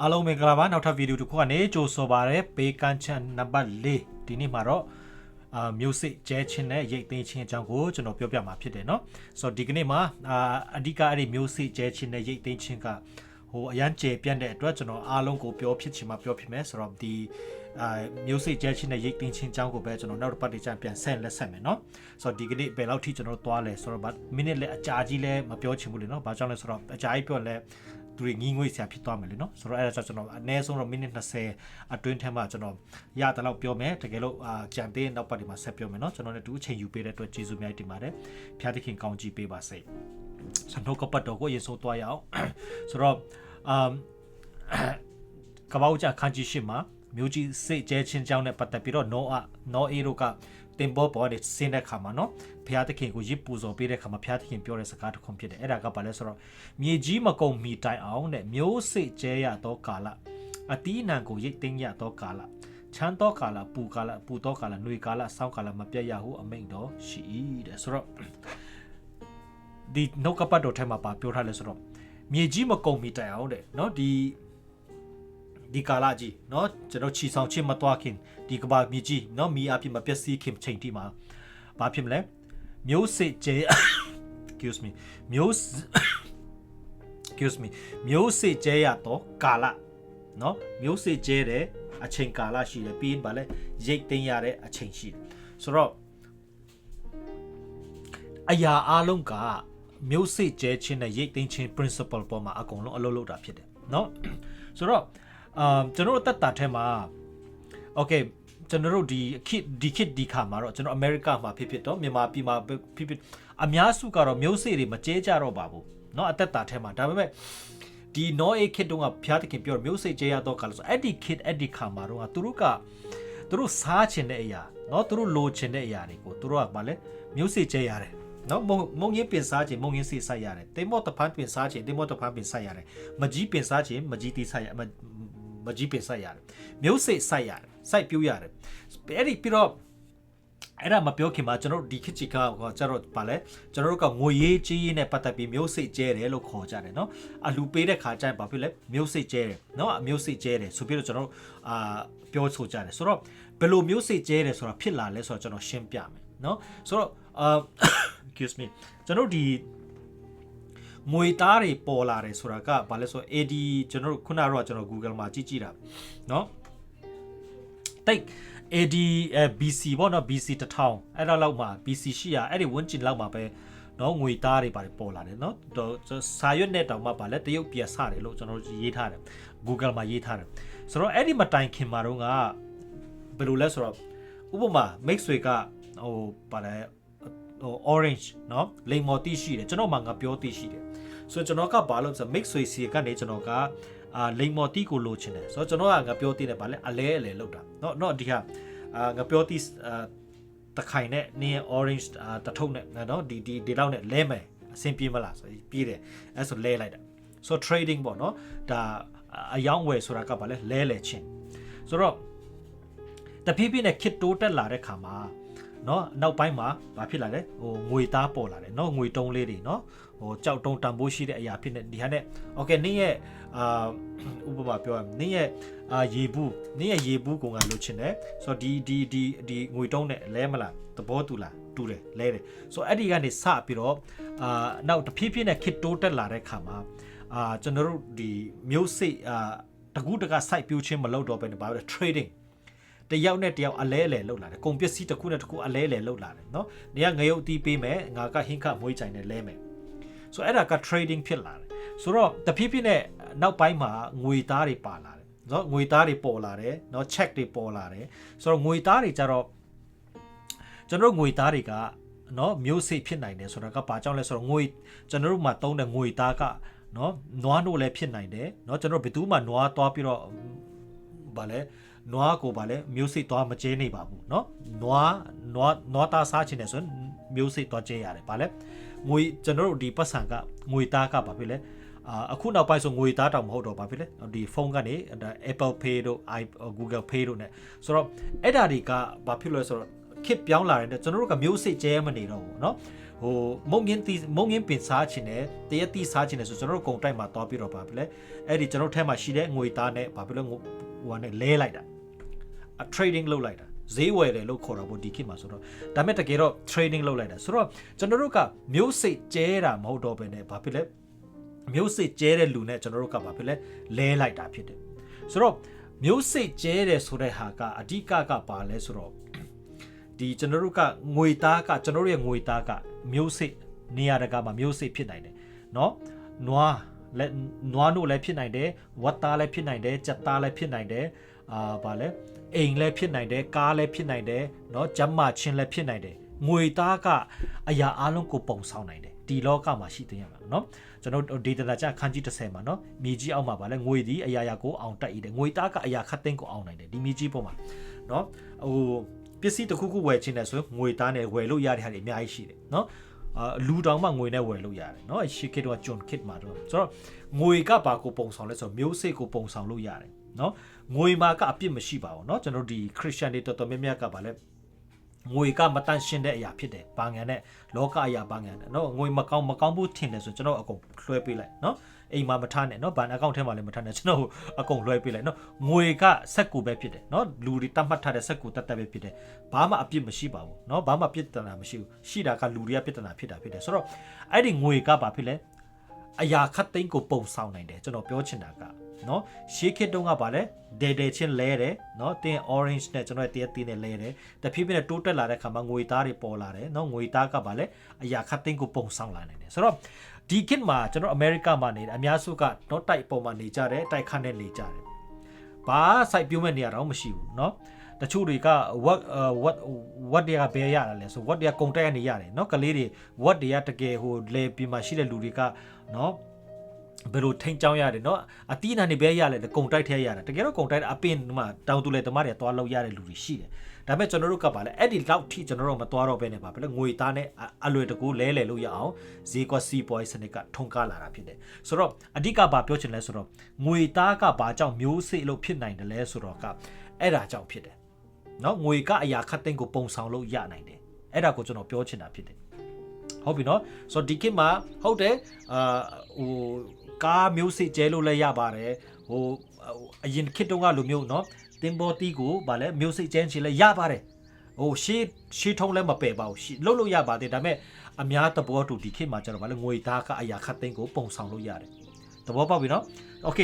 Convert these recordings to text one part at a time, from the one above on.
အားလုံးမင်္ဂလာပါနောက်ထပ်ဗီဒီယိုတစ်ခုကနေကြိုဆိုပါရစေပေးကမ်းချက်နံပါတ်၄ဒီနေ့မှာတော့အာမျိုးစစ်ကျဲချင်းနဲ့ရိတ်သိမ်းချင်းအကြောင်းကိုကျွန်တော်ပြောပြမှာဖြစ်တယ်เนาะဆိုတော့ဒီကနေ့မှာအာအဓိကအဲ့ဒီမျိုးစစ်ကျဲချင်းနဲ့ရိတ်သိမ်းချင်းကဟိုအရန်ကျေပြန့်တဲ့အတွက်ကျွန်တော်အားလုံးကိုပြောဖြစ်ချင်မှာပြောဖြစ်မယ်ဆိုတော့ဒီအာမျိုးစစ်ကျဲချင်းနဲ့ရိတ်သိမ်းချင်းအကြောင်းကိုပဲကျွန်တော်နောက်တစ်ပတ်ဒီကျပြန်ဆက်လက်ဆက်မယ်เนาะဆိုတော့ဒီကနေ့ဘယ်လောက်ထိကျွန်တော်သွားလဲဆိုတော့မိနစ်လဲအကြာကြီးလဲမပြောချင်ဘူးလေเนาะဘာကြောင့်လဲဆိုတော့အကြာကြီးပြောလဲ သူတွေငင်းငွေ့ဆရာဖြစ်သွားမယ်လေနော်ဆိုတော့အဲ့ဒါကြောင့်ကျွန်တော်အနည်းဆုံးတော့မိနစ်20အတွင်းထဲမှာကျွန်တော်ရတဲ့လောက်ပြောမယ်တကယ်လို့အာကြံသေးနောက်ပတ်ဒီမှာဆက်ပြောမယ်နော်ကျွန်တော်လည်းတူအချိန်ယူပေးတဲ့အတွက်ကျေးဇူးအများကြီးတင်ပါတယ်ဖျားသခင်ကောင်းကြီးပေးပါစေစံတော့ကပတ်တော့ကိုရေဆိုးသွားရအောင်ဆိုတော့အမ်ကပောက်ကြခန်းကြီးရှိမှာ မြို့ကြီးစိတ်ကျဲချင်းကြောင်းနဲ့ပတ်သက်ပြီးတော့ no a no a တို့ကတင်ပေါ်ပေါ်တဲ့ဆင်းတဲ့ခါမှာနော်ဘုရားသခင်ကိုရစ်ပူဇော်ပေးတဲ့ခါမှာဘုရားသခင်ပြောတဲ့စကားတစ်ခုဖြစ်တယ်အဲ့ဒါကဘာလဲဆိုတော့မြေကြီးမကုန်မီတိုင်အောင်တဲ့မျိုးစိတ်ကျဲရသောကာလအတီးနံကိုရိတ်သိမ်းရသောကာလချမ်းသောကာလပူကာလပူသောကာလနှွေကာလဆောင်းကာလမပြတ်ရဟုအမိန့်တော်ရှိ၏တဲ့ဆိုတော့ဒီနှုတ်ကပတ်တော်ထဲမှာပါပြောထားလဲဆိုတော့မြေကြီးမကုန်မီတိုင်အောင်တဲ့နော်ဒီ ဒီကာလကြီးเนาะကျွန်တော်ချီဆောင်ချင်းမတွားခင်ဒီကဘာမြေကြီးเนาะမီအပြစ်မပျက်စီးခင်ချိန်တိမှာဘာဖြစ်မလဲမျိုးစစ်ကျဲ excuse me မျိုး excuse me မျိုးစစ်ကျဲရတော့ကာလเนาะမျိုးစစ်ကျဲတဲ့အချိန်ကာလရှိတယ်ပြီးရင်ဗာလဲရိတ်သိမ်းရတဲ့အချိန်ရှိတယ်ဆိုတော့အရာအလုံးကမျိုးစစ်ကျဲခြင်းနဲ့ရိတ်သိမ်းခြင်း principle ပေါ်မှာအကုန်လုံးအလုပ်လုပ်တာဖြစ်တယ်เนาะဆိုတော့ အမ်ကျွန်တော်တို့အသက်တာထဲမှာ okay ကျွန်တော်တို့ဒီခစ်ဒီခစ်ဒီခါမှာတော့ကျွန်တော်အမေရိကမှာဖြစ်ဖြစ်တော့မြန်မာပြည်မှာဖြစ်ဖြစ်အများစုကတော့မျိုးစေ့တွေမကျဲကြတော့ပါဘူးเนาะအသက်တာထဲမှာဒါပေမဲ့ဒီနော်အေခစ်တုန်းကဖျားသခင်ပြောမျိုးစေ့ကျဲရတော့ကလို့ဆိုအဲ့ဒီခစ်အဲ့ဒီခါမှာတော့သူတို့ကသူတို့စားချင်တဲ့အရာเนาะသူတို့လိုချင်တဲ့အရာတွေကိုသူတို့ကဗာလဲမျိုးစေ့ကျဲရတယ်နော်မုံမုံရင်ပင်စားခြင်းမုံရင်စေ့ဆိုင်ရတယ်တေမောတဖန်ပင်စားခြင်းတေမောတဖန်ပင်ဆိုင်ရတယ်မကြီးပင်စားခြင်းမကြီးတီးဆိုင်ရမ မကြီးပင်ဆိုင်ရတယ်မျိုးစေ့ဆိုင်ရတယ်စိုက်ပြိုးရတယ်အဲ့ဒီပြီးတော့အဲ့ဒါမပြောခင်မှာကျွန်တော်တို့ဒီခစ်ချီကကျတော့ဗာလဲကျွန်တော်တို့ကငွေရေးကြီးရေးနဲ့ပတ်သက်ပြီးမျိုးစိတ်ကျဲတယ်လို့ခေါ်ကြတယ်เนาะအလူပေးတဲ့ခါကျရင်ဘာဖြစ်လဲမျိုးစိတ်ကျဲတယ်เนาะမျိုးစိတ်ကျဲတယ်ဆိုပြီးတော့ကျွန်တော်တို့အာပြောဆိုကြတယ်ဆိုတော့ဘယ်လိုမျိုးစိတ်ကျဲတယ်ဆိုတာဖြစ်လာလဲဆိုတော့ကျွန်တော်ရှင်းပြမယ်เนาะဆိုတော့အာ excuse me ကျွန်တော်တို့ဒီ ငွေသားတွေပေါ်လာတယ်ဆိုတာကဘာလဲဆိုတော့ AD ကျွန်တော်တို့ခုနကတော့ကျွန်တော် Google မှာကြည့်ကြည့်တာเนาะတိတ် AD BC ပေါ့နော် BC 1000အဲ့တော့လောက်မှာ BC 800အဲ့ဒီဝန်းကျင်လောက်မှာပဲเนาะငွေသားတွေပါတယ်ပေါ်လာတယ်เนาะစာရွက်နဲ့တောင်မှပါလဲတရုတ်ပြဆတယ်လို့ကျွန်တော်ရေးထားတယ် Google မှာရေးထားတယ်ဆိုတော့အဲ့ဒီမတိုင်ခင်မှာတော့ကဘယ်လိုလဲဆိုတော့ဥပမာ mix တွေကဟိုပါလဲဟို orange เนาะလိမ်မော်တီရှိတယ်ကျွန်တော်မှငါပြောတီရှိတယ် ဆိုတော့ကျွန်တော်ကဘာလို့ဆို mix ဆွေစီကနေကျွန်တော်ကအာလိမ်မော်တီကိုလိုချင်တယ်ဆိုတော့ကျွန်တော်ကငါပြောတီးတယ်ဗာလဲအလဲအလဲလောက်တာเนาะเนาะဒီဟာအာငါပြောတီးအာတခိုင်နဲ့နင်း orange အာတထုပ်နဲ့เนาะဒီဒီဒီလောက်နဲ့လဲမယ်အဆင်ပြေမလားဆိုပြီးတယ်အဲဆိုလဲလိုက်တာဆိုတော့ trading ပေါ့เนาะဒါအယောင်းဝယ်ဆိုတာကဗာလဲလဲလဲချင်းဆိုတော့တဖြည်းဖြည်းနဲ့ kit တိုးတက်လာတဲ့ခါမှာเนาะနောက်ပိုင်းမှာဘာဖြစ်လာလဲဟိုငွေသားပေါ်လာတယ်เนาะငွေတုံးလေးတွေเนาะ ဟိုကြောက်တုံးတန်ဖိုးရှိတဲ့အရာဖြစ်နေဒီဟာနဲ့ okay နင်းရဲ့အာဥပမာပြောရမယ်နင်းရဲ့အာရေဘူးနင်းရဲ့ရေဘူးကောင်ကလိုချင်တယ်ဆိုတော့ဒီဒီဒီဒီငွေတုံးနဲ့လဲမလားသဘောတူလားတူတယ်လဲတယ်ဆိုတော့အဲ့ဒီကနေစပြီးတော့အာနောက်တဖြည်းဖြည်းနဲ့ kit တိုးတက်လာတဲ့ခါမှာအာကျွန်တော်တို့ဒီမျိုးစိတ်အာတကူးတက site ပြိုးချင်းမလုပ်တော့ဘဲနဲ့ဘာလဲ trading တယောက်နဲ့တယောက်အလဲအလဲလောက်လာတယ်ကုန်ပစ္စည်းတစ်ခုနဲ့တစ်ခုအလဲအလဲလောက်လာတယ်เนาะနေကငရုတ်တီးပေးမယ်ငါကဟင်းခမွေးကြိုင်နဲ့လဲမယ် ဆိုအဲ့ဒါက trading ဖြစ်လာတယ်ဆိုတော့တဖြည်းဖြည်းနဲ့နောက်ပိုင်းမှာငွေသားတွေပါလာတယ်เนาะငွေသားတွေပေါ်လာတယ်เนาะ check တွေပေါ်လာတယ်ဆိုတော့ငွေသားတွေကြတော့ကျွန်တော်ငွေသားတွေကเนาะမျိုးစိတ်ဖြစ်နိုင်တယ်ဆိုတော့ကဘာကြောင့်လဲဆိုတော့ငွေကျွန်တော်တို့မှာသုံးတဲ့ငွေသားကเนาะနွားတို့လည်းဖြစ်နိုင်တယ်เนาะကျွန်တော်ဘယ်သူမှနွားသွားပြီးတော့ဗာလဲနွားကိုဗာလဲမျိုးစိတ်သွားမကျဲနေပါဘူးเนาะနွားနွားနွားသားစားခြင်းနဲ့ဆိုရင်မျိုးစိတ်သွားကျဲရတယ်ဗာလဲ ငွေကျွန်တော်တို့ဒီပတ်စံကငွေသားကဘာဖြစ်လဲအာအခုနောက်ပိုင်းဆိုငွေသားတောင်မဟုတ်တော့ဘာဖြစ်လဲဒီဖုန်းကနေ Apple Pay တို့ i Google Pay တို့ ਨੇ ဆိုတော့အဲ့ဒါတွေကဘာဖြစ်လဲဆိုတော့ခစ်ပြောင်းလာတဲ့ကျွန်တော်တို့ကမျိုးစိတ်ကျဲမနေတော့ဘူးเนาะ ဟိုမုံငင်းတီမုံငင်းပင်စားချင်တယ်တရက်တီစားချင်တယ်ဆိုကျွန်တော်တို့ကုံတိုက်မှာတောင်းပြီးတော့ပါပြီလေအဲ့ဒီကျွန်တော်ထဲမှာရှိတဲ့ငွေသားနဲ့ဘာဖြစ်လို့ဟိုဟိုနဲ့လဲလိုက်တာအ trading လုပ်လိုက်တာ ဈေးဝယ်တယ်လို့ခေါ်တာပေါ့ဒီခေတ်မှာဆိုတော့ဒါမဲ့တကယ်တော့ trading လုပ်လိုက်တာဆိုတော့ကျွန်တော်တို့ကမျိုးစိတ်ကျဲတာမဟုတ်တော့ဘဲနဲ့ဘာဖြစ်လဲမျိုးစိတ်ကျဲတဲ့လူနဲ့ကျွန်တော်တို့ကဘာဖြစ်လဲလဲလိုက်တာဖြစ်တယ်ဆိုတော့မျိုးစိတ်ကျဲတယ်ဆိုတဲ့ဟာကအဓိကကပါလဲဆိုတော့ ဒီကျွန်တော်တို့ကငွေသားကကျွန်တော်တို့ရဲ့ငွေသားကမျိုးစိတ်နေရာတကာမှာမျိုးစိတ်ဖြစ်နိုင်တယ်เนาะနွားလက်နွားတို့လည်းဖြစ်နိုင်တယ်ဝတ်သားလည်းဖြစ်နိုင်တယ်ကြက်သားလည်းဖြစ်နိုင်တယ်အာဗာလဲ အိမ်လည်းဖြစ်နိုင်တယ်ကားလည်းဖြစ်နိုင်တယ်เนาะကျမ်းမာချင်းလည်းဖြစ်နိုင်တယ်ငွေသားကအရာအလုံးကိုပုံဆောင်နိုင်တယ်ဒီလောကမှာရှိတဲ့ရမှာเนาะကျွန်တော်ဒေတာချခန်းကြီး30မှာเนาะမြေကြီးအောက်မှာဗာလဲငွေဒီအရာရာကိုအောင်တက်ရည်တယ်ငွေသားကအရာခတ်သိမ်းကိုအောင်နိုင်တယ်ဒီမြေကြီးပေါ်မှာเนาะဟို ပစ္စည်းတစ်ခုခုဝယ်ခြင်းနဲ့ဆိုရင်ငွေသားနဲ့ဝယ်လို့ရတဲ့ဟာတွေအများကြီးရှိတယ်เนาะအာလူတောင်မှငွေနဲ့ဝယ်လို့ရတယ်เนาะရှီကစ်တော့ဂျွန်ကစ်မှာတော့ဆိုတော့ငွေကဘာကိုပုံဆောင်လဲဆိုတော့မျိုးစိတ်ကိုပုံဆောင်လို့ရတယ်เนาะ ငွေမှာကအပြစ်မရှိပါဘူးเนาะကျွန်တော်ဒီခရစ်ယာန်တွေတော်တော်များများကပါလဲငွေကမတန်ရှင်းတဲ့အရာဖြစ်တယ်ဘာငံနဲ့လောကအရာဘာငံနဲ့เนาะငွေမကောင်းမကောင်းဘူးထင်တယ်ဆိုကျွန်တော်အကုန်လွှဲပေးလိုက်เนาะအိမ်မှာမထားနဲ့เนาะဘဏ်အကောင့်ထဲမှာလည်းမထားနဲ့ကျွန်တော်အကုန်လွှဲပေးလိုက်เนาะငွေကစက်ကူပဲဖြစ်တယ်เนาะလူတွေတတ်မှတ်ထားတဲ့စက်ကူတတ်တတ်ပဲဖြစ်တယ်ဘာမှအပြစ်မရှိပါဘူးเนาะဘာမှပြစ်ဒဏ်မရှိဘူးရှိတာကလူတွေကပြစ်ဒဏ်ဖြစ်တာဖြစ်တယ်ဆိုတော့အဲ့ဒီငွေကဘာဖြစ်လဲ အရာခတ်သိမ်းကိုပုံဆောင်နိုင်တယ်ကျွန်တော်ပြောချင်တာကနော်ရှေးခေတ်တုန်းကပါလေဒေဒေချင်းလဲတယ်နော်တင်း orange နဲ့ကျွန်တော်တရက်တင်းနဲ့လဲတယ်တဖြည်းဖြည်းနဲ့တိုးတက်လာတဲ့ခါမှာငွေသားတွေပေါ်လာတယ်နော်ငွေသားကပါလေအရာခတ်သိမ်းကိုပုံဆောင်လာနိုင်တယ်ဆိုတော့ဒီခေတ်မှာကျွန်တော်အမေရိကမှာနေတယ်အများစုကတော့တိုက်အပေါ်မှာနေကြတယ်တိုက်ခတ်နဲ့နေကြတယ်ဘာစိုက်ပြုံးမဲ့နေရာတော့မရှိဘူးနော် တချို့တွေက what what what တွေကဘယ်ရတာလဲဆို what တွေကကုန်တက်ရနေရတယ်เนาะကလေးတွေ what တွေကတကယ်ဟိုလေပြင်မှာရှိတဲ့လူတွေကเนาะဘယ်လိုထိန်ချောင်းရတယ်เนาะအတီးနာနေပဲရလဲကုံတိုက်ထဲရတယ်တကယ်တော့ကုံတိုက်အပင်မှာတောင်တူလေတမတွေသွားလောက်ရတဲ့လူတွေရှိတယ်ဒါပေမဲ့ကျွန်တော်တို့ကပါလဲအဲ့ဒီလောက်ထိကျွန်တော်တို့မသွားတော့ဘဲနဲ့ပါပဲလေငွေသားနဲ့အလွယ်တကူလဲလဲလို့ရအောင်ဈေးကွက်စီးပွားရေးစနစ်ကထုံကားလာတာဖြစ်တယ်ဆိုတော့အဓိကဘာပြောချင်လဲဆိုတော့ငွေသားကဘာကြောင့်မျိုးစေ့လို့ဖြစ်နိုင်တယ်လဲဆိုတော့ကအဲ့ဒါကြောင့်ဖြစ်တယ် เนาะငွေကအရာခတ်သိမ်းကိုပုံဆောင်လို့ရနိုင်တယ်အဲ့ဒါကိုကျွန်တော်ပြောချင်တာဖြစ်တယ်ဟုတ်ပြီနော်ဆိုတော့ဒီခေတ်မှာဟုတ်တယ်အာဟိုကားမျိုးစစ်ကျဲလို့လည်းရပါတယ်ဟိုအရင်ခေတ်တုန်းကလိုမျိုးเนาะတင်ဘောတီကိုဗာလဲမျိုးစစ်ကျဲချင်လည်းရပါတယ်ဟိုရှေးရှေးထုံးလည်းမပယ်ပါဘူးရှေးလုံးလို့ရပါတယ်ဒါပေမဲ့အများသဘောတူဒီခေတ်မှာကျတော့ဗာလဲငွေသားကအရာခတ်သိမ်းကိုပုံဆောင်လို့ရတယ်သဘောပေါက်ပြီနော်โอเค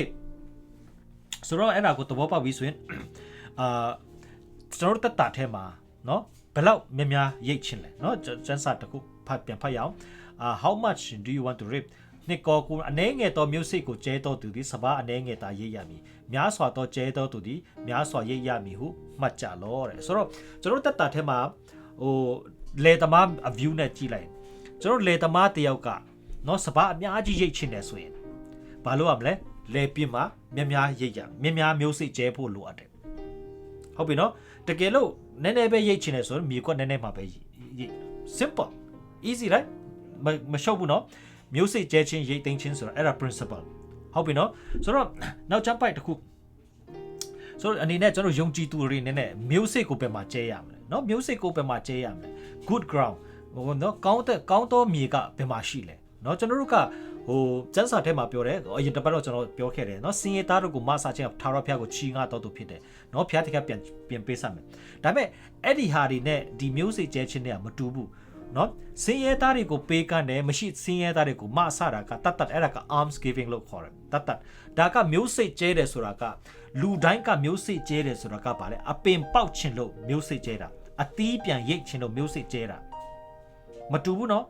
ဆိုတော့အဲ့ဒါကိုသဘောပေါက်ပြီဆိုရင်အာ ကျွန်တော်တို့တက်တာထဲမှာเนาะဘယ်လောက်များများရိတ်ချင်လဲเนาะကျန်းစာတစ်ခုဖတ်ပြန်ဖတ်ရအောင်အာ how much do you want to rip နှစ်ကောကိုအနှဲငယ်သောမျိုးစိတ်ကိုကျဲတော်သူသည်စပားအနှဲငယ်သာရိပ်ရမည်များစွာသောကျဲတော်သူသည်များစွာရိပ်ရမည်ဟုမှတ်ကြလောတဲ့ဆိုတော့ကျွန်တော်တက်တာထဲမှာဟိုလေသမား a view နဲ့ကြည့်လိုက်ကျွန်တော်လေသမားတယောက်ကနော်စပားအများကြီးရိပ်ချင်တယ်ဆိုရင်ဘာလို့ရမလဲလေပြင်းမှာများများရိပ်ရများများမျိုးစိတ်ကျဲဖို့လိုအပ်တယ်ဟုတ်ပြီနော် တကယ်လို့နည်းနည်းပဲရိပ်ချင်တယ်ဆိုရင်မြေကွက်နည်းနည်းမှာပဲရိပ် simple easy right မမရှုပ်ဘူးနော်မျိုးစိတ်ကျဲချင်းရိတ်သိမ်းချင်းဆိုတာအဲ့ဒါ principle ဟုတ်ပြီနော်ဆိုတော့နောက်ချမ်းပိုက်တစ်ခုဆိုတော့အနေနဲ့ကျွန်တော်ယုံကြည်သူတွေနေနဲ့မျိုးစိတ်ကိုပဲမှာကျဲရမယ်နော်မျိုးစိတ်ကိုပဲမှာကျဲရမယ် good ground ဟိုနော်ကောင်းတဲ့ကောင်းသောမြေကဘယ်မှာရှိလဲနော်ကျွန်တော်တို့က ဟိုစန်းစာထဲမှာပြောတယ်အရင်တစ်ပတ်တော့ကျွန်တော်ပြောခဲ့တယ်နော်စင်ရသားတို့ကိုမဆာချင်းထာဝရဘုရားကိုချီငါတော့သူဖြစ်တယ်နော်ဘုရားတကယ်ပြန်ပြန်ပေးစမယ်ဒါပေမဲ့အဲ့ဒီဟာတွေနဲ့ဒီမျိုးစိတ်ကျဲချင်းတွေကမတူဘူးနော်စင်ရဲသားတွေကိုပေးကမ်းတယ်မရှိစင်ရဲသားတွေကိုမဆတာကတတ်တတ်အဲ့ဒါက arms giving လို့ခေါ်တယ်တတ်တတ်ဒါကမျိုးစိတ်ကျဲတယ်ဆိုတာကလူတိုင်းကမျိုးစိတ်ကျဲတယ်ဆိုတာကဘာလဲအပင်ပေါက်ချင်လို့မျိုးစိတ်ကျဲတာအသီးပြန်ရိတ်ချင်လို့မျိုးစိတ်ကျဲတာမတူဘူးနော်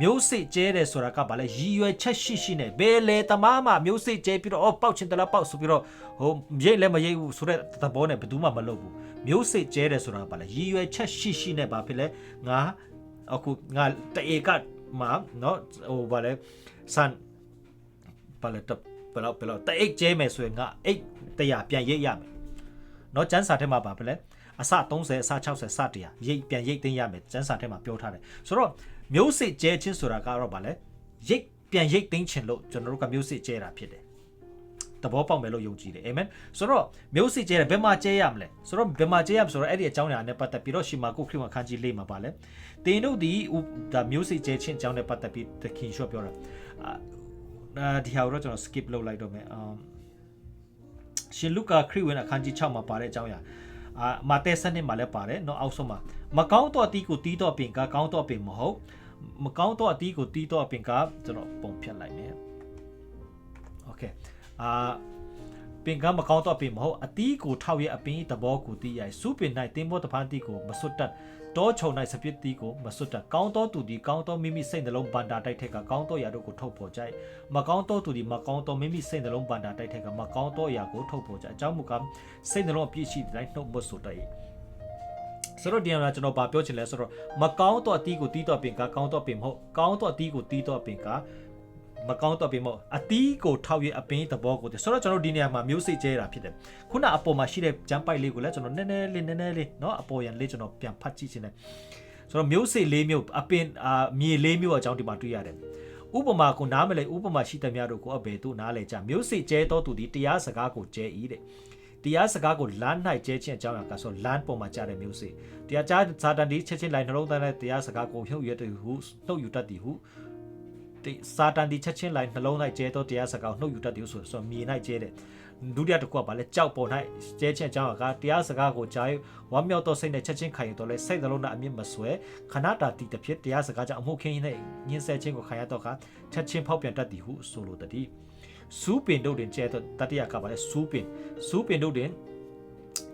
မျိုးစစ်ကျဲတယ်ဆိုတာကဘာလဲရည်ရွယ်ချက်ရှိရှိနဲ့ဘယ်လေတမားမှမျိုးစစ်ကျဲပြီးတော့အော်ပေါက်ချင်တလားပေါက်ဆိုပြီးတော့ဟိုရိတ်လည်းမရိတ်ဘူးဆိုတဲ့သဘောနဲ့ဘယ်သူမှမလုပ်ဘူးမျိုးစစ်ကျဲတယ်ဆိုတာကဘာလဲရည်ရွယ်ချက်ရှိရှိနဲ့ဘာဖြစ်လဲငါအခုငါတဧကမှာနော်ဟိုဘာလဲစံဘာလဲတဘလောက်ဘလောက်တဧကကျဲမယ်ဆိုရင်ငါအိတ်တရာပြန်ရိတ်ရမယ်နော်ကျန်းစာထဲမှာဘာဖြစ်လဲအစ30အစ60စတရာရိတ်ပြန်ရိတ်သိမ်းရမယ်ကျန်းစာထဲမှာပြောထားတယ်ဆိုတော့ မျိုးစစ်ကျဲချင်းဆိုတာကတော့ဗာလဲရိတ်ပြန်ရိတ်သိမ်းချင်လို့ကျွန်တော်တို့ကမျိုးစစ်ကျဲတာဖြစ်တယ် သဘောပေါက်မယ်လို့ယုံကြည်တယ်အာမင်ဆိုတော့မျိုးစေ့ကျဲတယ်ဘယ်မှာကျဲရမလဲဆိုတော့ဘယ်မှာကျဲရမလဲဆိုတော့အဲ့ဒီအကြောင်းအရာနဲ့ပတ်သက်ပြီးတော့ရှီမာကုခရစ်ဝင်ခန်းကြီးလေးမှာပါလဲတင်တို့ဒီဒါမျိုးစေ့ကျဲခြင်းအကြောင်းနဲ့ပတ်သက်ပြီးသခင်ရှော့ပြောတာအာဒီဟာတော့ကျွန်တော် skip လုပ်လိုက်တော့မယ်အမ်ရှင်လုကာခရစ်ဝင်အခန်းကြီး6မှာပါတဲ့အကြောင်းအရာအာမာသဲစနစ်မှာလည်းပါတယ်เนาะအောက်ဆုံးမှာမကောင်းတော့အတီးကိုတီးတော့ပင်ကကောင်းတော့ပင်မဟုတ် မကောင်းတော့အတီးကိုတီးတော့ပင်ကကျွန်တော်ပုံဖြတ်လိုက်မယ်โอเคအာပင်ကမကောင်းတော့ပင်မဟုတ်အတီးကိုထောက်ရဲ့အပင်သဘောကိုတီးရိုက်စူးပင်၌တင်းဘောတပန်းတီးကိုမစွတ်တတ်တောချုံ၌စပစ်တီးကိုမစွတ်တတ်ကောင်းတော့သူဒီကောင်းတော့မိမိစိတ်နှလုံးဗန္တာတိုက်ထက်ကကောင်းတော့ရာတို့ကိုထုတ်ပေါ်ကြိုက်မကောင်းတော့သူဒီမကောင်းတော့မိမိစိတ်နှလုံးဗန္တာတိုက်ထက်ကမကောင်းတော့ရာကိုထုတ်ပေါ်ကြိုက်အကြောင်းမူကားစိတ်နှလုံးအပြည့်ရှိတဲ့တိုင်းနှုတ်မစွတ်တတ် ဆိုတော့ဒီမှာကျွန်တော်ဗာပြောချင်လဲဆိုတော့မကောင်းတော့အတီးကိုတီးတော့ပင်ကကောင်းတော့ပင်မဟုတ်ကောင်းတော့အတီးကိုတီးတော့ပင်ကမကောင်းတော့ပင်မဟုတ်အတီးကိုထောက်ရအပင်သဘောကိုဆိုတော့ကျွန်တော်ဒီနေရာမှာမျိုးစိတ်ကျဲတာဖြစ်တယ်ခုနအပေါ်မှာရှိတဲ့ဂျမ်ပိုက်လေးကိုလည်းကျွန်တော်နည်းနည်းလေးနည်းနည်းလေးเนาะအပေါ်ရန်လေးကျွန်တော်ပြန်ဖတ်ကြည့်ခြင်းတယ်ဆိုတော့မျိုးစိတ်လေးမျိုးအပင်အာမြေလေးမျိုးအကြောင်းဒီမှာတွေ့ရတယ်ဥပမာကိုနားမလဲဥပမာရှိတဲ့များတို့ကိုအဘယ်သူနားလဲကြမျိုးစိတ်ကျဲတော့သူဒီတရားစကားကိုကျဲဤတဲ့ တရားစကားကိုလမ်း၌ကျဲခြင်းအကြောင်းအရာကဆိုလမ်းပေါ်မှာကြားတဲ့မျိုးစိတရားကြားဇာတန်ဒီချက်ချင်းလိုက်နှလုံးသားနဲ့တရားစကားကိုနှုတ်ရတဲ့ဟုနှုတ်ယူတတ်သည်ဟုစာတန်ဒီချက်ချင်းလိုက်နှလုံး၌ကျဲတော့တရားစကားကိုနှုတ်ယူတတ်သည်ဟုဆိုဆိုမြေ၌ကျဲတဲ့ဒုတိယတစ်ခုကဘာလဲကြောက်ပေါ်၌ကျဲခြင်းအကြောင်းအရာကတရားစကားကိုကြားဝမ်းမြောက်သောစိတ်နဲ့ချက်ချင်းခံရတော့လဲစိတ်နှလုံးသားအမြင့်မဆွဲခဏတာတည်တစ်ဖြစ်တရားစကားကြောင့်အမှုခင်းနဲ့ညှင်းဆဲခြင်းကိုခံရတော့ကချက်ချင်းဖောက်ပြန်တတ်သည်ဟုဆိုလိုတည်း စူးပင်တို့တင်ကျဲတော့တတိယကပါလဲစူးပင်စူးပင်တို့တင်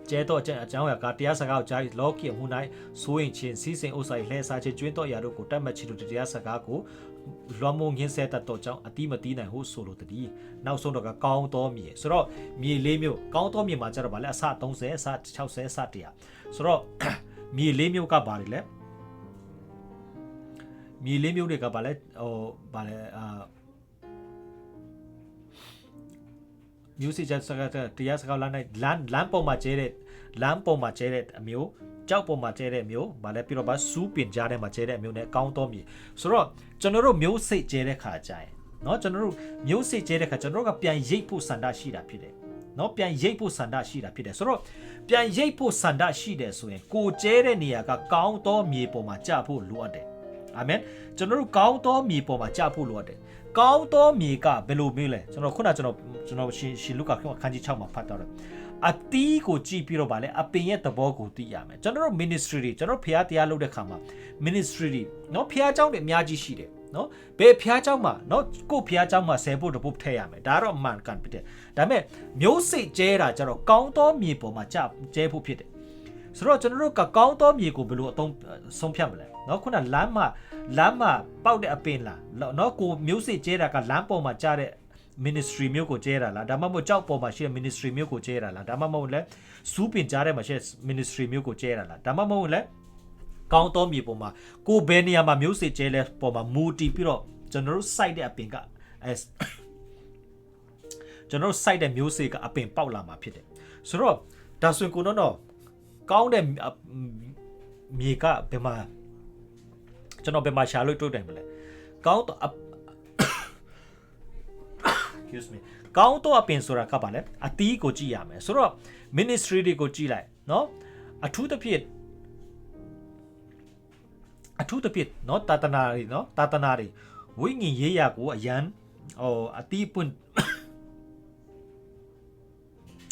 ကျဲတော့အကြောင်းအရာကတရားစကားကိုကြားလောကီအမှု၌စိုးရင်ချင်းစီးစိမ်ဥစ္စာလှည့်စားခြင်းကျွင်းတော့အရာတို့ကိုတတ်မှတ်ချလို့တရားစကားကိုလွန်မုံငင်းဆဲတတ်တော့ကြောင့်အတိမတီးနိုင်ဟုဆိုလိုတည်းနောက်ဆုံးတော့ကကောင်းတော်မြေဆိုတော့မြေလေးမျိုးကောင်းတော်မြေမှာကျတော့ဗာလဲအစ30အစ60အစ100ဆိုတော့မြေလေးမျိုးကပါတယ်လေမြေလေးမျိုးတွေကဗာလဲဟိုဗာလဲအာ music စကားတရားစကားလမ်းနိုင်လမ်းလမ်းပေါ်မှာကျဲတဲ့လမ်းပေါ်မှာကျဲတဲ့အမျိုးကြောက်ပေါ်မှာကျဲတဲ့အမျိုးဗာလဲပြီးတော့ဗာစူးပင်ကြားထဲမှာကျဲတဲ့အမျိုးနဲ့ကောင်းတော်မြေဆိုတော့ကျွန်တော်တို့မျိုးစိတ်ကျဲတဲ့ခါကျရင်เนาะကျွန်တော်တို့မျိုးစိတ်ကျဲတဲ့ခါကျွန်တော်တို့ကပြန်ရိတ်ဖို့စန္ဒရှိတာဖြစ်တယ်เนาะပြန်ရိတ်ဖို့စန္ဒရှိတာဖြစ်တယ်ဆိုတော့ပြန်ရိတ်ဖို့စန္ဒရှိတယ်ဆိုရင်ကိုကျဲတဲ့နေရာကကောင်းတော်မြေပေါ်မှာကြဖို့လိုအပ်တယ်အာမင်ကျွန်တော်တို့ကောင်းတော်မြေပေါ်မှာကြဖို့လိုအပ်တယ် ကောင်းသောမြေကဘယ်လိုမျိုးလဲကျွန်တော်ခုနကျွန်တော်ကျွန်တော်ရှင်ရှင်လုကာခန်းကြီး6မှာဖတ်တော့တယ်အတီးကိုကြည့်ပြီးတော့ဗာလဲအပင်ရဲ့သဘောကိုသိရမယ်ကျွန်တော်တို့ ministry တွေကျွန်တော်ဖျားတရားလုပ်တဲ့ခါမှာ ministry တွေเนาะဖျားเจ้าတွေအများကြီးရှိတယ်เนาะဘယ်ဖျားเจ้าမှာเนาะကိုဖျားเจ้าမှာဆယ်ဖို့တပုတ်ထည့်ရမယ်ဒါတော့အမှန်ကန်ဖြစ်တယ်ဒါပေမဲ့မျိုးစိတ်ကျဲတာကျတော့ကောင်းသောမြေပေါ်မှာကြကျဲဖို့ဖြစ်တယ်ဆိုတော့ကျွန်တော်တို့ကကောင်းသောမြေကိုဘယ်လိုအသုံးဆုံးဖြတ်မလဲ နော်ခုနလမ်းမှာလမ်းမှာပေါက်တဲ့အပင်လားနော်ကိုမျိုးစစ်ကျဲတာကလမ်းပေါ်မှာကြားတဲ့ ministry မျိုးကိုကျဲတာလားဒါမှမဟုတ်ကြောက်ပေါ်မှာရှိတဲ့ ministry မျိုးကိုကျဲတာလားဒါမှမဟုတ်လဲစူးပင်ကြားထဲမှာရှိတဲ့ ministry မျိုးကိုကျဲတာလားဒါမှမဟုတ်လဲကောင်းသောမြေပေါ်မှာကိုဘယ်နေရာမှာမျိုးစစ်ကျဲလဲပေါ်မှာမူတည်ပြီးတော့ကျွန်တော်တို့ site တဲ့အပင်ကအဲကျွန်တော်တို့ site တဲ့မျိုးစစ်ကအပင်ပေါက်လာမှာဖြစ်တယ်ဆိုတော့ဒါဆိုရင်ကိုတော့ကောင်းတဲ့မြေကဘယ်မှာ ကျွန်တော်ဘယ်မှာရှာလို့တွေ့တယ်မလဲကောင်းတော့ excuse me ကောင်းတော့အပင်ဆိုတာကပါလေအတီးကိုကြည့်ရမယ်ဆိုတော့ ministry တွေကိုကြည့်လိုက်เนาะအထူးသဖြင့်အထူးသဖြင့်เนาะတာတနာတွေเนาะတာတနာတွေဝိညာဉ်ရေးရာကိုအရန်ဟိုအတီးပွင့်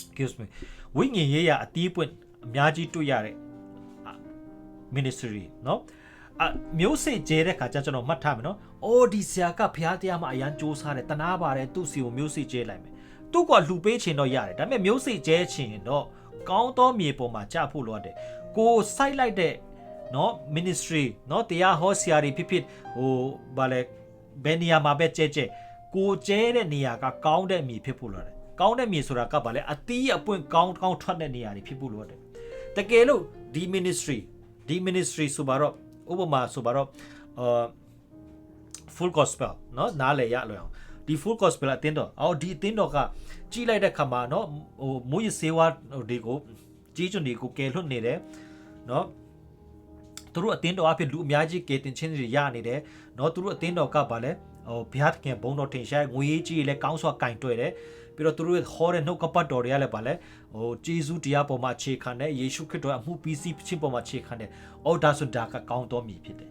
excuse me ဝိညာဉ်ရေးရာအတီးပွင့်အများကြီးတွေ့ရတဲ့ ministry เนาะ အမျိုးစိတ်ကျဲတဲ့ခါကျကျွန်တော်မှတ်ထားမယ်နော်။အော်ဒီဆရာကဖျားတရားမှာအရန်စူးစားတယ်တနာပါတယ်သူ့စီကိုမျိုးစိတ်ကျဲလိုက်မယ်။သူ့ကလှူပေးချင်တော့ရတယ်ဒါပေမဲ့မျိုးစိတ်ကျဲချင်တော့ကောင်းသောမြေပေါ်မှာကြဖို့လိုတယ်။ကိုစိုက်လိုက်တဲ့နော် ministry နော်တရားဟောဆရာတွေဖြစ်ဖြစ်ဟိုဗာလဲဘယ်နေရာမှာပဲကျဲကျဲကိုကျဲတဲ့နေရာကကောင်းတဲ့မြေဖြစ်ဖို့လိုတယ်။ကောင်းတဲ့မြေဆိုတာကဗာလဲအတီးအပွင့်ကောင်းကောင်းထွက်တဲ့နေရာတွေဖြစ်ဖို့လိုတယ်။တကယ်လို့ဒီ ministry ဒီ ministry ဆိုပါတော့ ဥပမာဆိုပါတော့အာ full gospel เนาะနားလေရလွယ်အောင်ဒီ full gospel အတင်းတော့အော်ဒီအတင်းတော့ကကြီးလိုက်တဲ့ခါမှာเนาะဟိုမိုးရစေဝါတွေကိုကြီးကျွန်းတွေကိုကယ်လွတ်နေတယ်เนาะသူတို့အတင်းတော်အဖြစ်လူအများကြီးကယ်တင်ခြင်းတွေရနေတယ်เนาะသူတို့အတင်းတော်ကပါလဲဟိုဘုရားသခင်ဘုံတော်ထင်ရှားငွေကြီးကြီးလည်းကောင်းစွာကင်တွေ့တယ် ပြီးတော့သူတို့ရဲ့ဟောတဲ့နှုတ်ကပတ်တော်တွေကလည်းဗာလဲဟိုဂျေဇုတရားပေါ်မှာအခြေခံတဲ့ယေရှုခရစ်တော်အမှုပြီးစီးခြင်းပေါ်မှာအခြေခံတဲ့အော်ဒါဆိုဒါကကောင်းတော်မည်ဖြစ်တယ်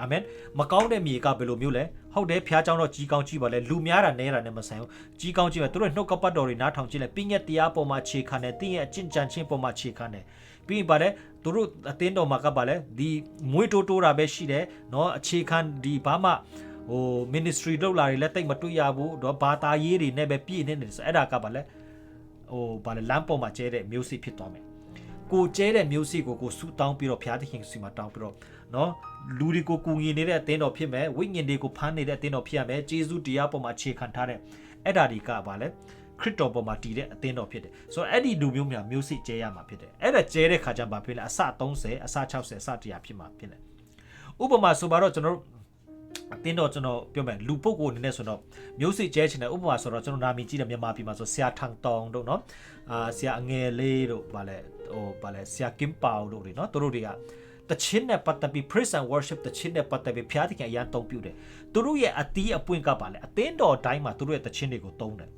အာမင်မကောင်းတဲ့မြေကဘယ်လိုမျိုးလဲဟုတ်တယ်ဖျားเจ้าတော့ကြီးကောင်းကြီးပါလဲလူများတာနဲတာနဲ့မဆိုင်ဘူးကြီးကောင်းကြီးပဲသူတို့နှုတ်ကပတ်တော်တွေနားထောင်ကြည့်လဲပြည့်ညက်တရားပေါ်မှာခြေခံတယ်တင်းရဲ့အကျင့်ကြံခြင်းပေါ်မှာခြေခံတယ်ပြီးရင်ပါလဲသူတို့အသင်းတော်မှာကပါလဲဒီမွေးတိုးတိုးတာပဲရှိတယ်เนาะအခြေခံဒီဘာမှ ဟို ministry လောက်လာတွေလည်းတိတ်မတွေ့ရဘူးတော့ဘာသာရေးတွေနဲ့ပဲပြည့်နေတယ်ဆိုအဲ့ဒါကပါလဲဟိုဘာလဲလမ်းပေါ်မှာကျဲတဲ့မျိုးစိဖြစ်သွားမယ်ကိုကျဲတဲ့မျိုးစိကိုကိုဆူတောင်းပြီးတော့ဘုရားသခင်စီမှာတောင်းပြီးတော့နော်လူတွေကိုကူညီနေတဲ့အသင်းတော်ဖြစ်မယ်ဝိညာဉ်တွေကိုဖမ်းနေတဲ့အသင်းတော်ဖြစ်ရမယ်ဂျေဇုတရားပေါ်မှာအခြေခံထားတဲ့အဲ့ဒါတွေကပါလဲခရစ်တော်ပေါ်မှာတည်တဲ့အသင်းတော်ဖြစ်တယ်ဆိုတော့အဲ့ဒီလူမျိုးများမျိုးစိကျဲရမှာဖြစ်တယ်အဲ့ဒါကျဲတဲ့ခါကျမှဘာဖြစ်လဲအစ30အစ60အစ100ဖြစ်မှာဖြစ်တယ်ဥပမာဆိုပါတော့ကျွန်တော်တို့ အတင်းတော့ကျွန်တော်ပြောမယ်လူပုဂ္ဂိုလ်အနေနဲ့ဆိုတော့မျိုးစိကျဲချင်တယ်ဥပမာဆိုတော့ကျွန်တော်နာမည်ကြီးတဲ့မြန်မာပြည်မှာဆိုဆရာထန်တောင်တို့နော်အာဆရာအငယ်လေးတို့ဗာလဲဟိုဗာလဲဆရာကင်ပေါတို့တွေနော်သူတို့တွေကတချင်းနဲ့ပတ်သက်ပြီး praise and worship တချင်းနဲ့ပတ်သက်ပြီးဖျားသခင်အရန်တုံးပြုတယ်သူတို့ရဲ့အတီးအပွင့်ကပါလဲအတင်းတော်တိုင်းမှာသူတို့ရဲ့တချင်းတွေကိုတုံးတယ်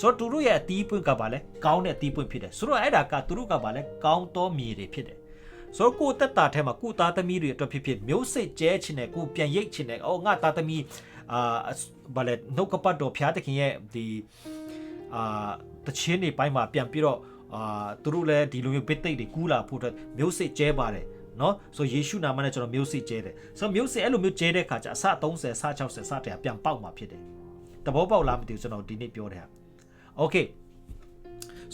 ဆိုတော့သူတို့ရဲ့အတီးပွင့်ကပါလဲကောင်းတဲ့အတီးပွင့်ဖြစ်တယ်ဆိုတော့အဲ့ဒါကသူတို့ကပါလဲကောင်းသောမြေတွေဖြစ်တယ် ဆိုတော့ကိုတက်တာထဲမှာကိုသားသမီးတွေအတွက်ဖြစ်ဖြစ်မျိုးစိတ်ကျဲချင်တယ်ကိုပြန်ရိတ်ချင်တယ်အော်ငါသားသမီးအာဗာလဲနှုတ်ကပတ်တော်ဖျားသခင်ရဲ့ဒီအာတချင်းတွေပိုင်းမှာပြန်ပြီးတော့အာသူတို့လည်းဒီလိုမျိုးဘစ်သိက်တွေကူးလာဖို့အတွက်မျိုးစိတ်ကျဲပါတယ်နော်ဆိုယေရှုနာမနဲ့ကျွန်တော်မျိုးစိတ်ကျဲတယ်ဆိုတော့မျိုးစိတ်အဲ့လိုမျိုးကျဲတဲ့ခါကျအစ30အစ60အစ100ပြန်ပေါက်မှာဖြစ်တယ်တဘောပေါက်လားမသိဘူးကျွန်တော်ဒီနေ့ပြောတဲ့ဟာโอเค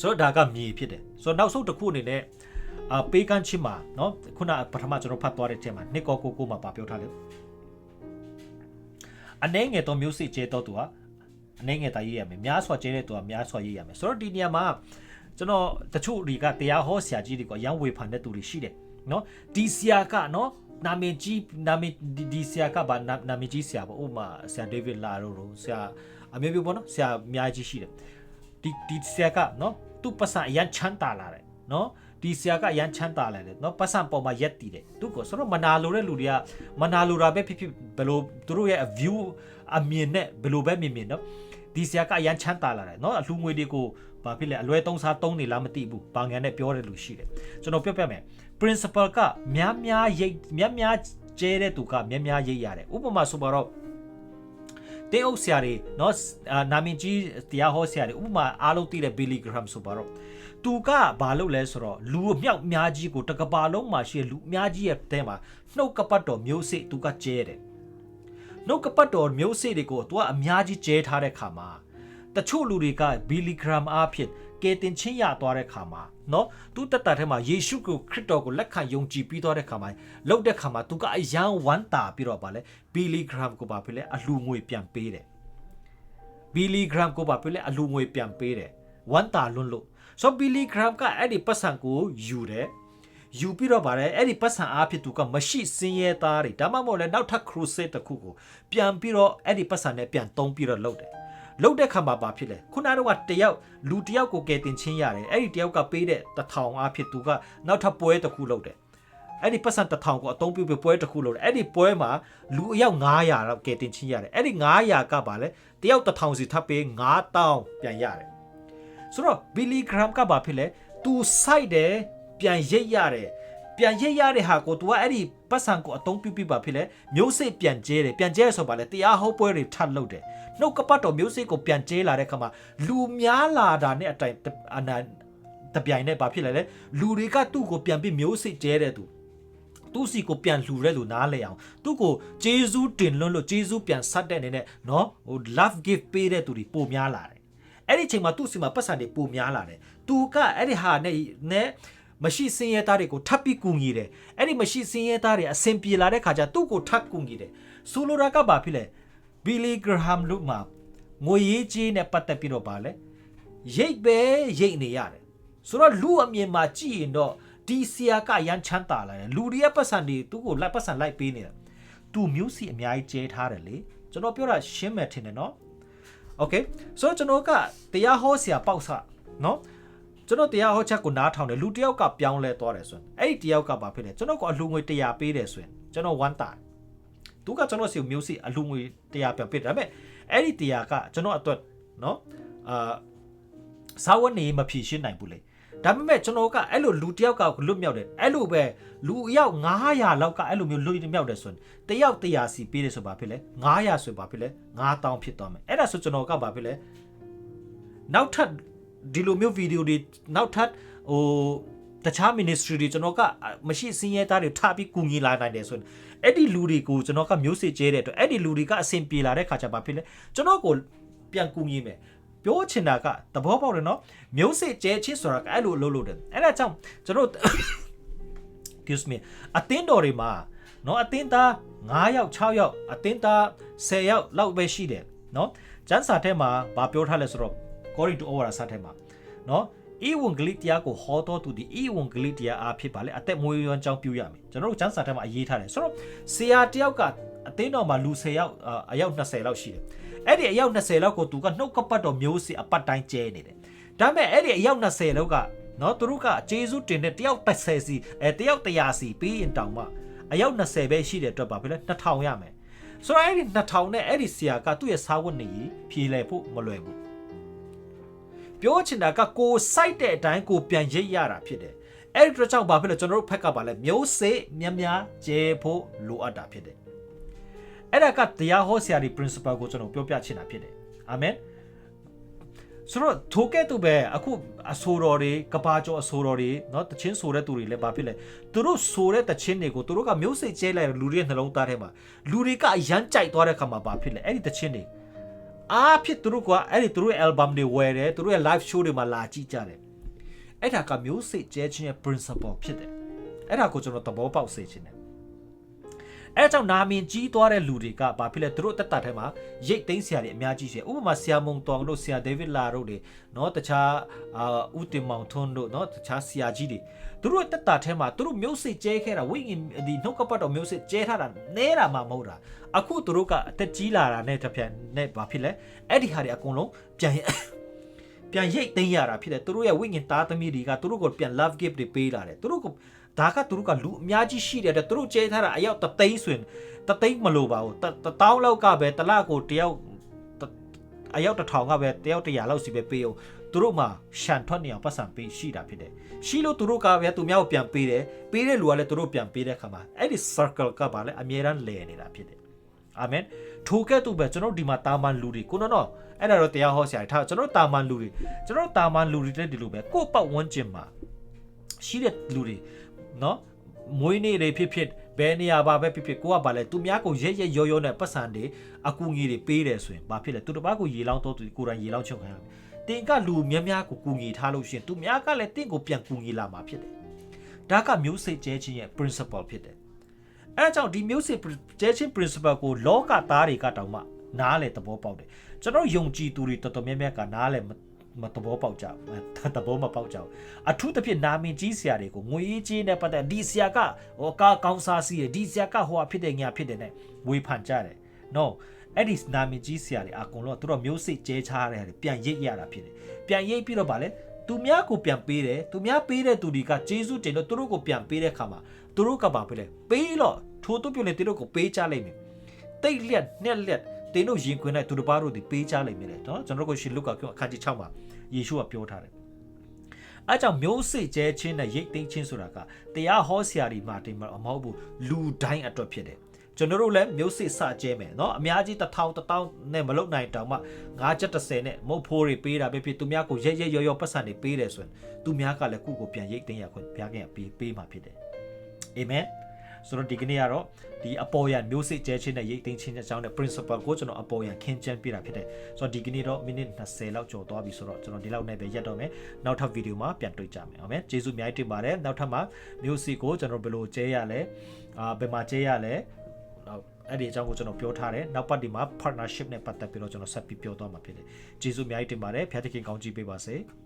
ဆိုတော့ဒါကမြေဖြစ်တယ်ဆိုတော့နောက်ဆုံးတစ်ခုအနေနဲ့ အာပေးကမ်းချင်းမှာเนาะခုနပထမကျွန်တော်ဖတ်သွားတဲ့ချက်မှာနှစ်ကောကိုကိုမှာပါပြောထားတယ်အနေငယ်တော့မျိုးစိကျဲတော့သူဟာအနေငယ်တာရေးရမယ်များစွာကျဲတဲ့သူကများစွာရေးရမယ်ဆိုတော့ဒီနေရာမှာကျွန်တော်တချို့တွေကတရားဟောဆရာကြီးတွေကရန်ဝေဖန်တဲ့သူတွေရှိတယ်เนาะဒီဆရာကเนาะနာမည်ကြီးနာမည်ဒီဆရာကဘာနာမည်ကြီးဆရာပေါ့ဥမာဆရာဒေးဗစ်လာတို့တို့ဆရာအမျိုးမျိုးပေါ့နော်ဆရာအများကြီးရှိတယ်ဒီဒီဆရာကเนาะသူ့ပတ်စံအရန်ချမ်းသာလာတယ်เนาะ ဒီဆရာကရန်ချမ်းသာလာတယ်เนาะပတ်စံပေါ်မှာရက်တည်တယ်သူကဆိုတော့မနာလိုတဲ့လူတွေကမနာလိုတာပဲဖြစ်ဖြစ်ဘယ်လိုသူတို့ရဲ့ view အမြင်နဲ့ဘယ်လိုပဲမြင်မြင်เนาะဒီဆရာကရန်ချမ်းသာလာတယ်เนาะအလှငွေတွေကိုဘာဖြစ်လဲအလွဲသုံးစားသုံးနေလားမသိဘူးဘာငံနဲ့ပြောတဲ့လူရှိတယ်ကျွန်တော်ပြောပြမယ် principal ကများများရိတ်များများကျဲတဲ့သူကများများရိတ်ရတယ်ဥပမာဆိုပါတော့တင်းအုပ်ဆရာတွေเนาะနာမည်ကြီးတရားဟောဆရာတွေဥပမာအားလုံးသိတဲ့ Billy Graham ဆိုပါတော့ သူကဘာလုပ်လဲဆိုတော့လူအမြောက်များကြီးကိုတကပါလုံးမှာရှိတဲ့လူအများကြီးရဲ့တဲမှာနှုတ်ကပတ်တော်မျိုးစေ့သူကကျဲတယ်နှုတ်ကပတ်တော်မျိုးစေ့တွေကိုသူကအများကြီးကျဲထားတဲ့ခါမှာတချို့လူတွေကဘီလီဂရမ်အားဖြင့်ကယ်တင်ခြင်းရသွားတဲ့ခါမှာနော်သူတတ်တာထဲမှာယေရှုကိုခရစ်တော်ကိုလက်ခံယုံကြည်ပြီးသွားတဲ့ခါမှာလောက်တဲ့ခါမှာသူကအယံဝမ်းတာပြီးတော့ဗာလဲဘီလီဂရမ်ကိုပါပြလဲအလူငွေပြန်ပေးတယ်ဘီလီဂရမ်ကိုပါပြလဲအလူငွေပြန်ပေးတယ်ဝမ်းတာလွန်းလို့ ဆိုဘီလီဂရမ်ကအဲ့ဒီပတ်စံကိုယူတယ်ယူပြီးတော့ဗာလဲအဲ့ဒီပတ်စံအားဖြင့်သူကမရှိစင်းရဲသားတွေဒါမှမဟုတ်လဲနောက်ထပ် crusade တစ်ခုကိုပြန်ပြီးတော့အဲ့ဒီပတ်စံနဲ့ပြန်တုံးပြီးတော့လုပ်တယ်လုတ်တဲ့ခါမှာဘာဖြစ်လဲခုနကတော့တယောက်လူတယောက်ကိုကယ်တင်ချင်းရတယ်အဲ့ဒီတယောက်ကပေးတဲ့တထောင်အားဖြင့်သူကနောက်ထပ်ပွဲတစ်ခုလုပ်တယ်အဲ့ဒီပတ်စံတထောင်ကိုအသုံးပြုပြီးပွဲတစ်ခုလုပ်တယ်အဲ့ဒီပွဲမှာလူအယောက်900လောက်ကယ်တင်ချင်းရတယ်အဲ့ဒီ900ကပါလဲတယောက်တထောင်စီထပ်ပေး9000ပြန်ရတယ် ဆိုတော့ဘီလီဂရမ်ကဘာဖြစ်လဲသူစိုက်တယ်ပြန်ရိတ်ရတယ်ပြန်ရိတ်ရတဲ့ဟာကို तू ကအဲ့ဒီပတ်စံကိုအသုံးပြုပြီးပါဖြစ်လဲမျိုးစိတ်ပြန်ကျဲတယ်ပြန်ကျဲဆိုပါလဲတရားဟောပွဲတွေထပ်လုပ်တယ်နှုတ်ကပတ်တော်မျိုးစိတ်ကိုပြန်ကျဲလာတဲ့ခါမှာလူများလာတာနဲ့အတိုင်အနာတပြိုင်နဲ့ဘာဖြစ်လဲလဲလူတွေကသူ့ကိုပြန်ပြီးမျိုးစိတ်ကျဲတဲ့သူသူ့စီကိုပြန်လှူရဲလို့နားလဲအောင်သူ့ကိုဂျေဇူးတင်လွန်းလို့ဂျေဇူးပြန်ဆက်တဲ့အနေနဲ့နော်ဟို love gift ပေးတဲ့သူတွေပိုများလာတယ် အဲ့ဒီချိန်မှာသူ့စီမှာပတ်စံတွေပိုများလာတယ်သူကအဲ့ဒီဟာနဲ့နဲ့မရှိစင်းရဲသားတွေကိုထပ်ပြီးကူညီတယ်အဲ့ဒီမရှိစင်းရဲသားတွေအဆင်ပြေလာတဲ့ခါကျသူ့ကိုထပ်ကူညီတယ်ဆိုလိုတာကဘာဖြစ်လဲဘီလီဂရဟမ်လူမှာငွေရေးကြီးနဲ့ပတ်သက်ပြီးတော့ပါလဲရိတ်ပဲရိတ်နေရတယ်ဆိုတော့လူအမြင်မှာကြည့်ရင်တော့ဒီဆီယာကရန်ချမ်းသာလာတယ်လူတွေရဲ့ပတ်စံတွေသူ့ကိုလိုက်ပတ်စံလိုက်ပေးနေတယ်သူမျိုးစီအများကြီးကျဲထားတယ်လေကျွန်တော်ပြောတာရှင်းမယ်ထင်တယ်နော် โอเคဆိုတော့ကျွန်တော်ကတရားဟောဆရာပေါက်ဆနော်ကျွန်တော်တရားဟောချက်ကိုနားထောင်တယ်လူတယောက်ကပြောင်းလဲသွားတယ်ဆိုရင်အဲ့ဒီတယောက်ကဘာဖြစ်လဲကျွန်တော်ကအလှငွေ100ပေးတယ်ဆိုရင်ကျွန်တော်ဝမ်းတာသူကကျွန်တော်စီမျိုးစီအလှငွေ100ပြန်ပေးတယ်ဒါပေမဲ့အဲ့ဒီ100ကကျွန်တော်အတွက်နော် အာစာဝတ်နေမဖြေရှင်းနိုင်ဘူးလေ ဒါပေမဲ့ကျွန်တော်ကအဲ့လိုလူတစ်ယောက်ကလွတ်မြောက်တယ်အဲ့လိုပဲလူအယောက်900လောက်ကအဲ့လိုမျိုးလွတ်မြောက်တယ်ဆိုရင်တယောက်100စီပေးတယ်ဆိုပါဖြစ်လေ900ဆိုပါဖြစ်လေ9000ဖြစ်သွားမယ်အဲ့ဒါဆိုကျွန်တော်ကပါဖြစ်လေနောက်ထပ်ဒီလိုမျိုးဗီဒီယိုတွေနောက်ထပ်ဟိုတခြား ministry တွေကျွန်တော်ကမရှိစင်းရဲသားတွေထားပြီးကူညီလာနိုင်တယ်ဆိုရင်အဲ့ဒီလူတွေကိုကျွန်တော်ကမျိုးစေ့ကျဲတဲ့အတွက်အဲ့ဒီလူတွေကအဆင်ပြေလာတဲ့ခါကျပါဖြစ်လေကျွန်တော်ကိုပြန်ကူညီမယ် ပြောချင်တာကသဘောပေါက်တယ်နော်မျိုးစေ့ကျဲချစ်ဆိုတာကအဲ့လိုလုပ်လို့တယ်အဲ့ဒါကြောင့်ကျွန်တော် excuse me အတင်းတော်တွေမှာနော်အတင်းသား9ယောက်6ယောက်အတင်းသား10ယောက်လောက်ပဲရှိတယ်နော်ကျမ်းစာထဲမှာဗာပြောထားလဲဆိုတော့ According to Over စာထဲမှာနော်ဤဝန်ဂလိတရားကိုဟောတော်သူဒီဤဝန်ဂလိတရားအားဖြစ်ပါလေအသက်မွေးရန်ကြောင်းပြုရမယ်ကျွန်တော်တို့ကျမ်းစာထဲမှာအရေးထားတယ်ဆိုတော့ဆရာတယောက်ကအတင်းတော်မှာလူ10ယောက်အယောက်20လောက်ရှိတယ် အဲ့ဒီအယောက်20လောက်ကိုသူကနှုတ်ကပတ်တော်မျိုးစီအပတ်တိုင်းကျဲနေတယ်ဒါပေမဲ့အဲ့ဒီအယောက်20လောက်ကနော်သူတို့ကဂျေဇုတင်တဲ့တယောက်30စီအဲတယောက်100စီပြီးရင်တောင်မှအယောက်20ပဲရှိတဲ့အတွက်ပါပဲလေ2000ရမယ်ဆိုတော့အဲ့ဒီ2000နဲ့အဲ့ဒီဆရာကသူ့ရဲ့စာဝတ်နေကြီးဖြေလဲဖို့မလွယ်ဘူးပြောချင်တာကကိုစိုက်တဲ့အတိုင်းကိုပြန်ရိပ်ရတာဖြစ်တယ်အဲ့ဒီတော့ကြောင့်ဘာဖြစ်လဲကျွန်တော်တို့ဖက်ကပါလဲမျိုးစေ့များများကျဲဖို့လိုအပ်တာဖြစ်တယ် အဲ့ဒါကတရားဟောဆရာဒီ principle ကိုကျွန်တော်ပြောပြချင်တာဖြစ်တယ်အာမင်ဆိုတော့ထိုကဲ့သို့ပဲအခုအဆိုတော်တွေကဘာကျော်အဆိုတော်တွေเนาะတချင်းဆိုတဲ့သူတွေလည်းဘာဖြစ်လဲသူတို့ဆိုတဲ့တချင်းတွေကိုသူတို့ကမျိုးစိတ်ကျဲလိုက်လူတွေရဲ့နှလုံးသားထဲမှာလူတွေကအရန်ကြိုက်သွားတဲ့ခါမှာဘာဖြစ်လဲအဲ့ဒီတချင်းတွေအားဖြစ်သူတို့ကအဲ့ဒီသူတို့ရဲ့ album တွေဝယ်တယ်သူတို့ရဲ့ live show တွေမှာလာကြည့်ကြတယ်အဲ့ဒါကမျိုးစိတ်ကျဲခြင်းရဲ့ principle ဖြစ်တယ်အဲ့ဒါကိုကျွန်တော်သဘောပေါက်စေချင်တယ် အဲကြောင့်နာမင်ကြီးသွားတဲ့လူတွေကဘာဖြစ်လဲသူတို့အသက်တာထဲမှာရိတ်သိမ်းဆရာတွေအများကြီးရှိတယ်ဥပမာဆရာမုံတောင်တို့ဆရာဒေးဗစ်လာတို့တွေနော်တခြားဥတင်မောင်ထွန်းတို့နော်တခြားဆရာကြီးတွေသူတို့အသက်တာထဲမှာသူတို့မျိုးစစ်ကျဲခဲ့တာဝိညာဉ်ဒီနှုတ်ကပတ်တော်မျိုးစစ်ကျဲထားတာနဲတာမှမဟုတ်တာအခုသူတို့ကအသက်ကြီးလာတာနဲ့တစ်ပြန်နဲ့ဘာဖြစ်လဲအဲ့ဒီဟာတွေအကုန်လုံးပြန်ပြန်ရိတ်သိမ်းရတာဖြစ်တယ်သူတို့ရဲ့ဝိညာဉ်သားသမီးတွေကသူတို့ကိုပြန် love gift တွေပေးလာတယ်သူတို့ကို ဒါကသူတို့ကလူအများကြီးရှိတယ်တဲ့သူတို့ကျဲထားတာအယောက်တသိန်းဆိုရင်တသိန်းမလိုပါဘူးတတောင်းလောက်ကပဲတလကိုတယောက်အယောက်တစ်ထောင်ကပဲတယောက်တရာလောက်စီပဲပေးအောင်သူတို့မှာရှန်ထွက်နေအောင်ပတ်စံပေးရှိတာဖြစ်တယ်ရှိလို့သူတို့ကပဲသူများကိုပြန်ပေးတယ်ပေးတဲ့လူကလည်းသူတို့ပြန်ပေးတဲ့ခါမှာအဲ့ဒီ circle ကပါလဲအမြဲတမ်းလဲနေတာဖြစ်တယ်အာမင်ထိုကဲ့သို့ပဲကျွန်တော်ဒီမှာတာမန်လူတွေကိုနော်နော်အဲ့ဒါတော့တရားဟောဆရာထားကျွန်တော်တာမန်လူတွေကျွန်တော်တာမန်လူတွေတဲ့ဒီလိုပဲကိုယ့်ပတ်ဝန်းကျင်မှာရှိတဲ့လူတွေ နော်မွေးနေ့တွေဖြစ်ဖြစ်ဘယ်နေရာပါပဲဖြစ်ဖြစ်ကိုကပါလဲသူများကိုရဲရဲရောရောနဲ့ပတ်စံတွေအကူငီတွေပေးတယ်ဆိုရင်ဘာဖြစ်လဲသူတစ်ပါးကိုရေလောင်းတော့သူကိုယ်တိုင်ရေလောင်းချုပ်ခံရမယ်တင်ကလူများများကိုကူညီထားလို့ရှိရင်သူများကလည်းတင့်ကိုပြန်ကူညီလာမှာဖြစ်တယ်ဒါကမျိုးစိတ်ကျဲခြင်းရဲ့ principle ဖြစ်တယ်အဲအကြောင်းဒီမျိုးစိတ်ကျဲခြင်း principle ကိုလောကသားတွေကတောင်မှနားလေသဘောပေါက်တယ်ကျွန်တော်ယုံကြည်သူတွေတော်တော်များများကနားလေ မသဘောပေါက်ကြဘူးသဘောမပေါက်ကြဘူးအထူးသဖြင့်နာမည်ကြီးဆရာတွေကိုငွေကြီးနဲ့ပတ်သက်ဒီဆရာကဟောကားကောင်းစားစီးတယ်ဒီဆရာကဟိုအဖြစ်တဲ့ညာဖြစ်တယ်နဲ့ဝေဖန်ကြတယ် no အဲ့ဒီနာမည်ကြီးဆရာတွေအကုန်လုံးသူတို့မျိုးစိတ်ကျဲချားတယ်ပြန်ရိပ်ရတာဖြစ်တယ်ပြန်ရိပ်ပြီးတော့ဗာလဲသူများကိုပြန်ပေးတယ်သူများပေးတဲ့သူတွေကဂျေစုတင်လို့သူတို့ကိုပြန်ပေးတဲ့ခါမှာသူတို့ကပါပေးလဲပေးလို့ထိုးသူပြုတ်လေသူတို့ကိုပေးချလိုက်မယ်တိတ်လက်နဲ့လက် တင်းတို့ရင်ခွင်တဲ့သူတို့ဘာတို့ဒီပေးချလိုက်မယ်လေနော်ကျွန်တော်တို့ကိုရှင်လုကာအခန်းကြီး6မှာယေရှုကပြောထားတယ်အဲကြောင့်မျိုးစေ့ကျဲချင်းနဲ့ရိတ်သိမ်းချင်းဆိုတာကတရားဟောဆရာတွေမှာတင်မမဟုတ်ဘူးလူတိုင်းအတွက်ဖြစ်တယ်ကျွန်တော်တို့လည်းမျိုးစေ့စကျဲမယ်เนาะအများကြီးတစ်ထောင်တစ်တောင်းနဲ့မလုပ်နိုင်တောင်မှ9ချက်30နဲ့မုတ်ဖိုးတွေပေးတာပဲဖြစ်သူများကိုရဲရဲရော်ရော်ပတ်စံတွေပေးတယ်ဆိုရင်သူများကလည်းခုကိုပြန်ရိတ်သိမ်းရခွင့်ဘုရားကပေးပေးမှာဖြစ်တယ်အာမင် ဆိုတော့ဒီကနေ့ကတော့ဒီအပေါ်ရန်မျိုးစစ်ကျဲချင်းနဲ့ရိတ်သိမ်းချင်းအကြောင်းနဲ့ principle ကိုကျွန်တော်အပေါ်ရန်ခင်းကျန်းပြတာဖြစ်တယ်ဆိုတော့ဒီကနေ့တော့မိနစ်20လောက်ကျော်သွားပြီဆိုတော့ကျွန်တော်ဒီလောက်နဲ့ပဲရက်တော့မယ်နောက်ထပ်ဗီဒီယိုမှာပြန်တွေ့ကြမယ်ဟုတ်မယ်ကျေးဇူးအများကြီးတင်ပါတယ်နောက်ထပ်မှာမျိုးစစ်ကိုကျွန်တော်ဘယ်လိုကျဲရလဲအာဘယ်မှာကျဲရလဲနောက်အဲ့ဒီအကြောင်းကိုကျွန်တော်ပြောထားတယ်နောက်ပတ်ဒီမှာ partnership နဲ့ပတ်သက်ပြီးတော့ကျွန်တော်ဆက်ပြီးပြောသွားမှာဖြစ်တယ်ကျေးဇူးအများကြီးတင်ပါတယ်ဖျားသခင်ကောင်းချီးပေးပါစေ။